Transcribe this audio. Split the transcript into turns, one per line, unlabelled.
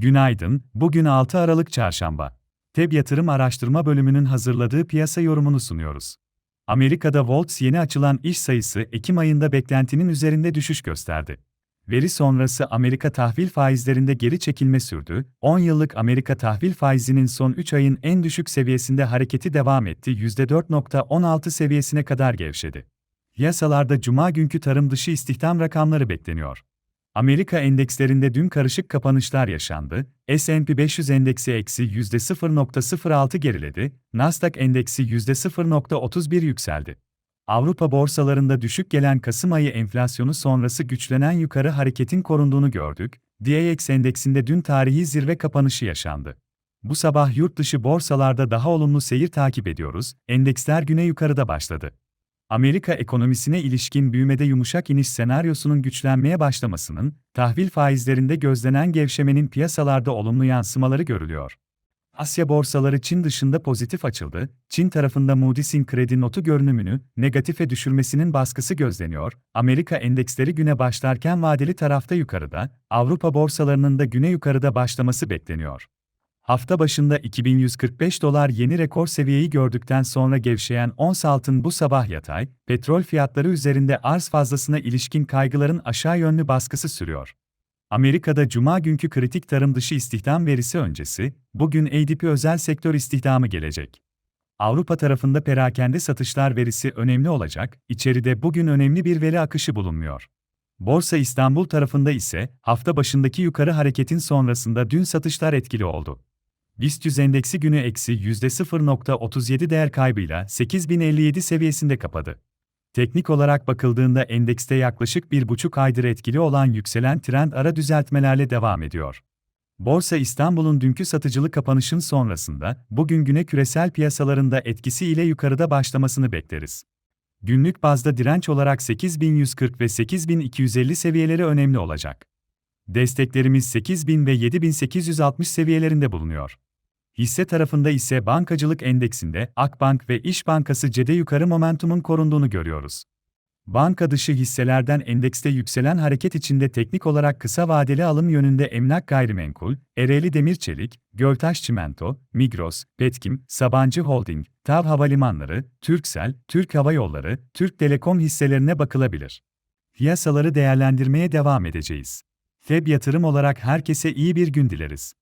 Günaydın, bugün 6 Aralık Çarşamba. TEB Yatırım Araştırma Bölümünün hazırladığı piyasa yorumunu sunuyoruz. Amerika'da Volts yeni açılan iş sayısı Ekim ayında beklentinin üzerinde düşüş gösterdi. Veri sonrası Amerika tahvil faizlerinde geri çekilme sürdü, 10 yıllık Amerika tahvil faizinin son 3 ayın en düşük seviyesinde hareketi devam etti %4.16 seviyesine kadar gevşedi. Piyasalarda cuma günkü tarım dışı istihdam rakamları bekleniyor. Amerika endekslerinde dün karışık kapanışlar yaşandı. S&P 500 endeksi eksi %0.06 geriledi, Nasdaq endeksi %0.31 yükseldi. Avrupa borsalarında düşük gelen Kasım ayı enflasyonu sonrası güçlenen yukarı hareketin korunduğunu gördük. DAX endeksinde dün tarihi zirve kapanışı yaşandı. Bu sabah yurt dışı borsalarda daha olumlu seyir takip ediyoruz. Endeksler güne yukarıda başladı. Amerika ekonomisine ilişkin büyümede yumuşak iniş senaryosunun güçlenmeye başlamasının, tahvil faizlerinde gözlenen gevşemenin piyasalarda olumlu yansımaları görülüyor. Asya borsaları Çin dışında pozitif açıldı, Çin tarafında Moody's'in kredi notu görünümünü negatife düşürmesinin baskısı gözleniyor, Amerika endeksleri güne başlarken vadeli tarafta yukarıda, Avrupa borsalarının da güne yukarıda başlaması bekleniyor. Hafta başında 2145 dolar yeni rekor seviyeyi gördükten sonra gevşeyen ons altın bu sabah yatay, petrol fiyatları üzerinde arz fazlasına ilişkin kaygıların aşağı yönlü baskısı sürüyor. Amerika'da cuma günkü kritik tarım dışı istihdam verisi öncesi, bugün ADP özel sektör istihdamı gelecek. Avrupa tarafında perakende satışlar verisi önemli olacak, içeride bugün önemli bir veri akışı bulunmuyor. Borsa İstanbul tarafında ise hafta başındaki yukarı hareketin sonrasında dün satışlar etkili oldu. BIST 100 endeksi günü eksi %0.37 değer kaybıyla 8057 seviyesinde kapadı. Teknik olarak bakıldığında endekste yaklaşık bir buçuk aydır etkili olan yükselen trend ara düzeltmelerle devam ediyor. Borsa İstanbul'un dünkü satıcılı kapanışın sonrasında, bugün güne küresel piyasalarında etkisiyle yukarıda başlamasını bekleriz. Günlük bazda direnç olarak 8140 ve 8250 seviyeleri önemli olacak. Desteklerimiz 8000 ve 7860 seviyelerinde bulunuyor. Hisse tarafında ise bankacılık endeksinde Akbank ve İş Bankası cede yukarı momentumun korunduğunu görüyoruz. Banka dışı hisselerden endekste yükselen hareket içinde teknik olarak kısa vadeli alım yönünde Emlak Gayrimenkul, Ereğli Demir Çelik, Göltaş Çimento, Migros, Petkim, Sabancı Holding, TAV Havalimanları, Türksel, Türk Hava Yolları, Türk Telekom hisselerine bakılabilir. Piyasaları değerlendirmeye devam edeceğiz. FEB yatırım olarak herkese iyi bir gün dileriz.